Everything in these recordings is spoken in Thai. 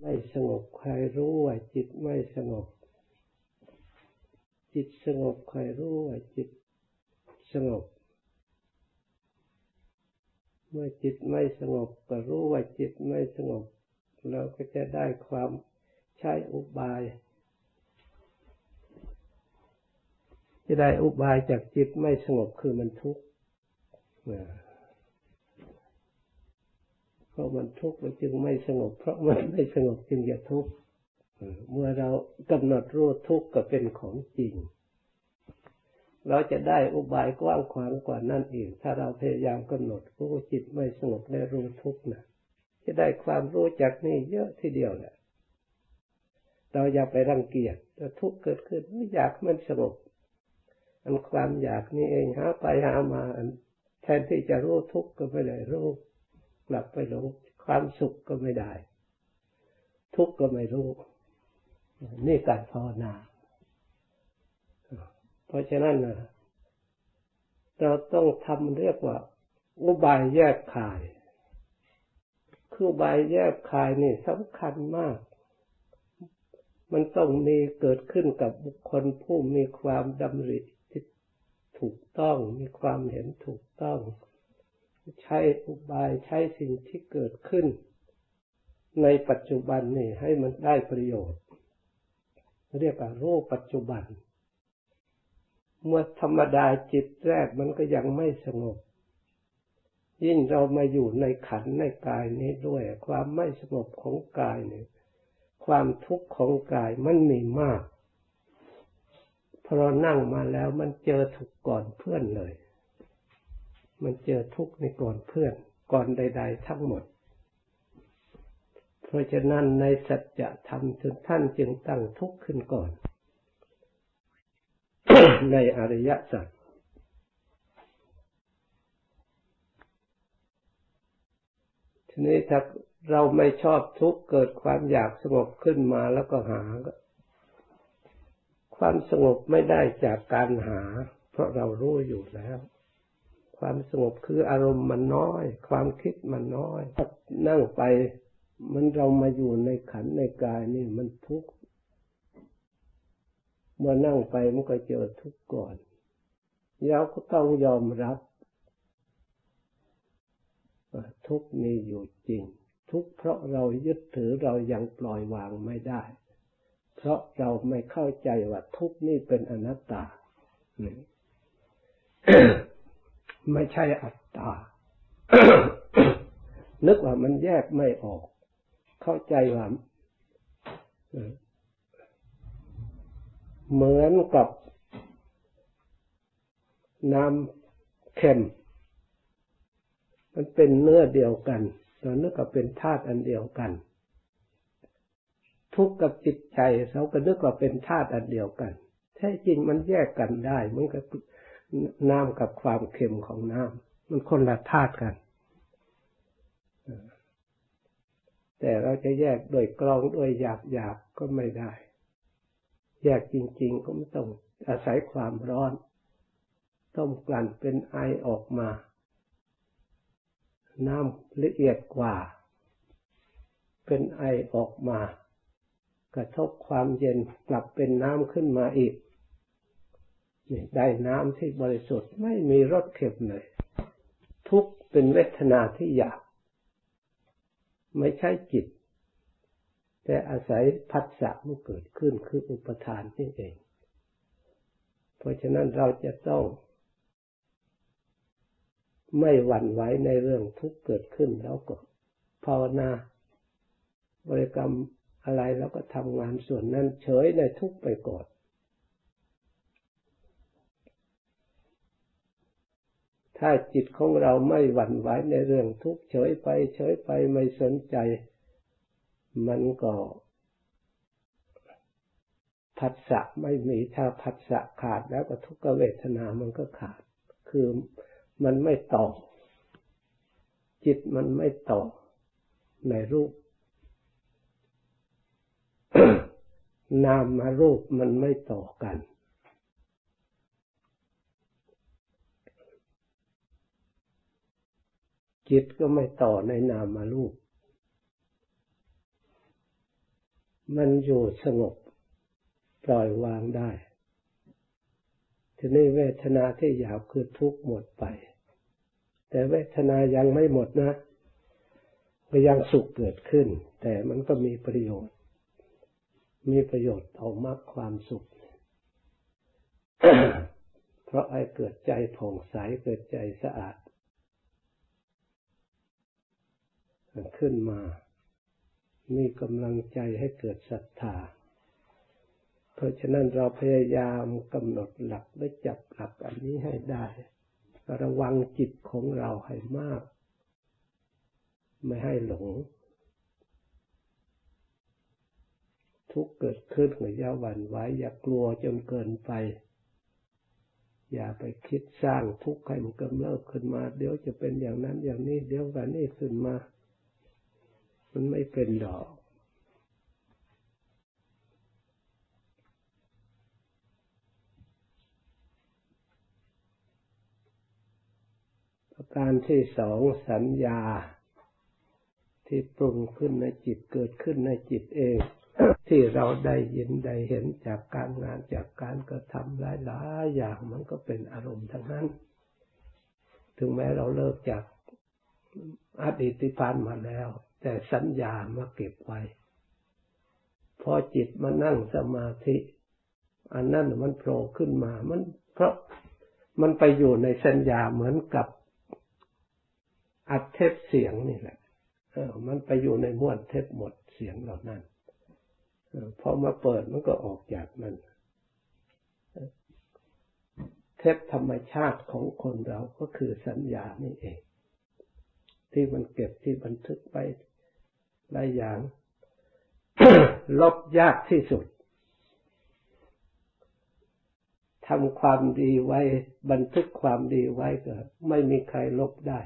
ไม่สงบใครรู้ว่าจิตไม่สงบ จิตสงบใครรู้ว่าจิตสงบ เมื่อจิตไม่สงบก็รู้ว่าจิตไม่สงบ เราก็จะได้ความใช้อุบาย จะได้อุบายจากจิตไม่สงบคือมันทุกข์ ราะมันทุกข์มันจึงไม่สงบ เพราะมันไม่สงบจึงจะทุกข์เมื่อเรากำหนดรู้ทุกข์ก็เป็นของจริง เราจะได้อุบายกว้างขวางกว่านั่นเองถ้าเราพยายามกำหนดรู้จิตไม่สงบได้รู้ทุกข์นะจะได้ความรู้จากนี่เยอะทีเดียวแหละเราอย่าไปรังเกียจถ้าทุกข์เกิดขึ้นไม่อยากมันสงบอันความอยากนี่เองหาไปหามาแทนที่จะรู้ทุกข์ก็ไม่ได้รู้ กลับไปหลงความสุขก็ไม่ได้ ทุกข์ก็ไม่รู้ นี่การภาวนา เพราะฉะนั้นนะเราต้องทำเรียกว่า อุบายแยกขาย คืออุบายแยกขายนี่สำคัญมาก มันต้องมีเกิดขึ้นกับบุคคลผู้มีความดำริที่ถูกต้อง มีความเห็นถูกต้อง ใช้อุบายใช้สิ่งที่เกิดขึ้น ในปัจจุบันนี่ให้มันได้ประโยชน์ เรียกว่ารู้ปัจจุบัน เมื่อธรรมดาจิตแรกมันก็ยังไม่สงบ ยิ่งเรามาอยู่ในขันในกายนี้ด้วย ความไม่สงบของกายเนี่ยความทุกข์ของกายมันมีมากพอรานั่งมาแล้วมันเจอถูกก่อนเพื่อนเลย มันเจอทุกข์ในก่อนเพื่อนก่อนใด ๆ ทั้งหมด เพราะฉะนั้นในสัจธรรมถึงท่านจึงตั้งทุกข์ขึ้นก่อน ในอริยสัจทีนี้ถ้าเราไม่ชอบทุกข์เกิดความอยากสงบขึ้นมาแล้วก็หา ความสงบไม่ได้จากการหา เพราะเรารู้อยู่แล้ว ความสงบคืออารมณ์มันน้อย ความคิดมันน้อยนั่งไปมันเรามาอยู่ในขันในกายนี่มันทุกข์เมื่อนั่งไปมันก็เจอทุกข์ก่อนเราก็ต้องยอมรับทุกข์มีอยู่จริง ทุกข์เพราะเรายึดถือเรายังปล่อยวางไม่ได้ เพราะเราไม่เข้าใจว่าทุกข์นี่เป็นอนัตตา ไม่ใช่อัตตา นึกว่ามันแยกไม่ออก เข้าใจว่าเหมือนกับน้ำเค็ม มันเป็นเนื้อเดียวกันเรานึกว่าเป็นธาตุอันเดียวกัน ทุกข์กับจิตใจเราก็นึกว่าเป็นธาตุอันเดียวกันแท้จริงมันแยกกันได้ มันก็ น้ำกับความเค็มของน้ำมันคนละธาตุกัน แต่เราจะแยกโดยกรองโดยหยาบหยาบก็ไม่ได้ แยกจริง ๆ ก็ไม่ต้องอาศัยความร้อน ต้มกลั่นเป็นไอออกมา น้ำละเอียดกว่า เป็นไอออกมา กระทบความเย็นกลับเป็นน้ำขึ้นมาอีก ได้น้ำที่บริสุทธิ์ไม่มีรสเค็มเลย ทุกเป็นเวทนาที่อยาก ไม่ใช่จิต แต่อาศัยพัสสะมันเกิดขึ้นคืออุปทานนี่เอง เพราะฉะนั้นเราจะต้อง ไม่หวั่นไหวในเรื่องทุกเกิดขึ้นแล้วก็ภาวนา บริกรรมอะไรแล้วก็ทำงานส่วนนั้นเฉยในทุกไปก่อน ถ้าจิตของเราไม่หวั่นไหวในเรื่องทุกข์เฉยไป เฉยไปไม่สนใจ มันก็ผัสสะไม่มีถ้าผัสสะขาดแล้วก็ทุกขเวทนามันก็ขาด คือมันไม่ต่อ จิตมันไม่ต่อในรูป นามมารูปมันไม่ต่อกัน จิตก็ไม่ต่อในนามารูปมันอยู่สงบ ปล่อยวางได้ ทีนี้เวทนาที่หยาบคือทุกข์หมดไป แต่เวทนายังไม่หมดนะก็ยังสุขเกิดขึ้น แต่มันก็มีประโยชน์ มีประโยชน์เอามากความสุข เพราะไอ้เกิดใจผ่องใสเกิดใจสะอาด ขึ้นมา มีกำลังใจให้เกิดศรัทธา เพราะฉะนั้นเราพยายามกำหนดหลักและจับหลักอันนี้ให้ได้ ระวังจิตของเราให้มาก ไม่ให้หลง ทุกเกิดขึ้นอย่าหวั่นไหวอย่ากลัวจนเกินไปอย่าไปคิดสร้างทุกข์ให้มันกำเริบขึ้นมา เดี๋ยวจะเป็นอย่างนั้นอย่างนี้ เดี๋ยวกันนี้ขึ้นมา มันไม่เป็นดอก ประการที่สองสัญญา ที่ปรุงขึ้นในจิตเกิดขึ้นในจิตเอง ที่เราได้ยินได้เห็นจากการงานจากการกระทำหลายๆอย่างมันก็เป็นอารมณ์ทั้งนั้น ถึงแม้เราเลิกจากอดีตที่ผ่านมาแล้ว แต่สัญญามาเก็บไว้ พอจิตมานั่งสมาธิ อันนั้นมันโผล่ขึ้นมา มันเพราะมันไปอยู่ในสัญญาเหมือนกับอัดเทปเสียงนี่แหละเออมันไปอยู่ในม้วนเทปหมดเสียงเหล่านั้นออพอมาเปิดมันก็ออกจากมันเทปธรรมชาติของคนเราก็คือสัญญานี่เอง ที่มันเก็บที่บันทึกไป หลายอย่าง ลบยากที่สุดทำความดีไว้ บันทึกความดีไว้ก็ไม่มีใครลบได้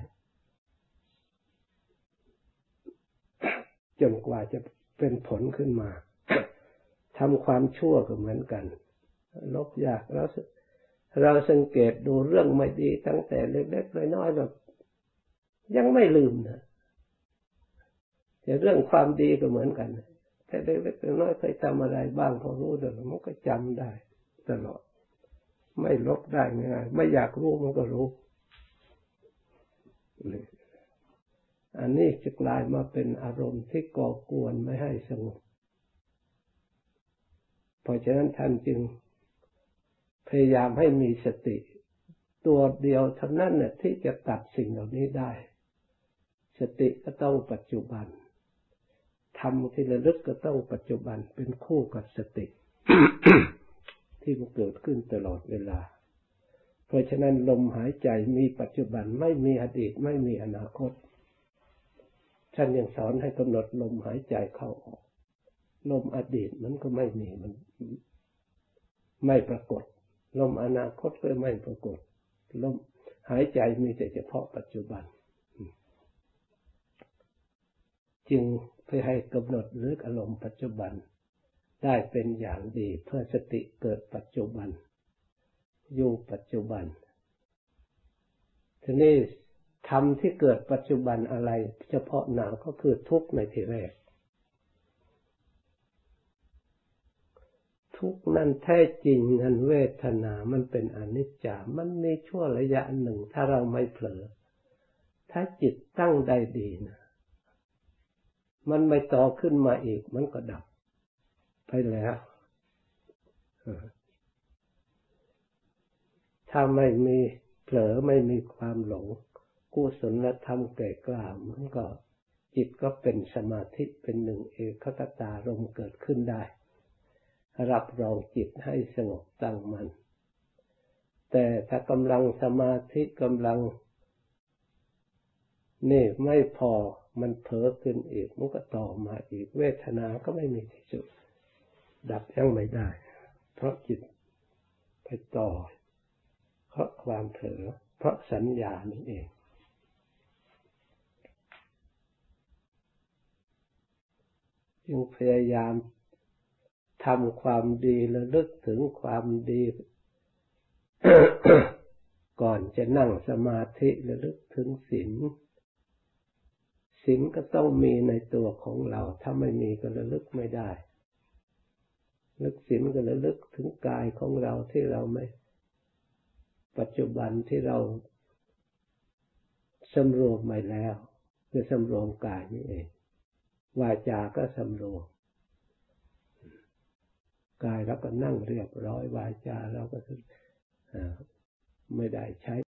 จนกว่าจะเป็นผลขึ้นมาทำความชั่วก็เหมือนกัน ลบยากเราเราสังเกตดูเรื่องไม่ดีตั้งแต่เล็กๆน้อยๆแบบยังไม่ลืมนะ เรื่องความดีก็เหมือนกันแต่เล็กๆน้อยๆเคยทำอะไรบ้างพอรู้เดี๋ยวมันก็จำได้ ตลอด ไม่ลบได้ง่ายไม่อยากรู้มันก็รู้อันนี้จะกลายมาเป็นอารมณ์ที่ก่อกวนไม่ให้สงบเพราะฉะนั้นท่านจึงพยายามให้มีสติ ตัวเดียวเท่านั้นเนี่ยที่จะตัดสิ่งเหล่านี้ได้ สติก็ต้องปัจจุบัน ทำที่ระลึกก็ต้องปัจจุบันเป็นคู่กับสติ ที่มันเกิดขึ้นตลอดเวลา เพราะฉะนั้นลมหายใจมีปัจจุบันไม่มีอดีตไม่มีอนาคตท่านยังสอนให้กำหนดลมหายใจเข้าออก ลมอดีตมันก็ไม่มีมัน ไม่ปรากฏ ลมอนาคตก็ไม่ปรากฏ ลมหายใจมีแต่เฉพาะปัจจุบัน จึง เพื่อให้กำหนดหรืออารมณ์ปัจจุบัน ได้เป็นอย่างดีเพื่อสติเกิดปัจจุบัน อยู่ปัจจุบันทีนี้ธรรมที่เกิดปัจจุบันอะไร เฉพาะหนาก็คือทุกข์ในทีแรก ทุกนั่นแท้จริงนั้นเวทนา มันเป็นอนิจจา มันมีชั่วระยะหนึ่งถ้าเราไม่เผลอ ถ้าจิตตั้งได้ดีนะ มันไม่ต่อขึ้นมาอีก มันก็ดับไปแล้วถ้าไม่มีเผลอไม่มีความหลงกุศลธรรมแก่กล้ามันก็จิตก็เป็นสมาธิเป็นหนึ่งเอกคตารมเกิดขึ้นได้ รับรองจิตให้สงบตั้งมัน่นแต่ถ้ากำลังสมาธิกำลัง นี่ไม่พอมันเผลอขึ้นอีกมันก็ต่อมาอีก เวทนาก็ไม่มีที่สุด ดับยังไม่ได้ เพราะจิตไปต่อ เพราะความเผลอเพราะสัญญานี่เองจึงพยายามทำความดีระลึกถึงความดีก่อนจะนั่งสมาธิระลึกถึงศีล ศีลก็ต้องมีในตัวของเรา ถ้าไม่มีก็ระลึกไม่ได้ลึกศีลก็ระลึกถึงกายของเราที่เราไม่ ปัจจุบันที่เราสำรวมไปแล้วคือสำรวมกายนี่เอง วาจาก็สำรวมกายเราก็นั่งเรียบร้อย วาจาเราก็ไม่ได้ใช้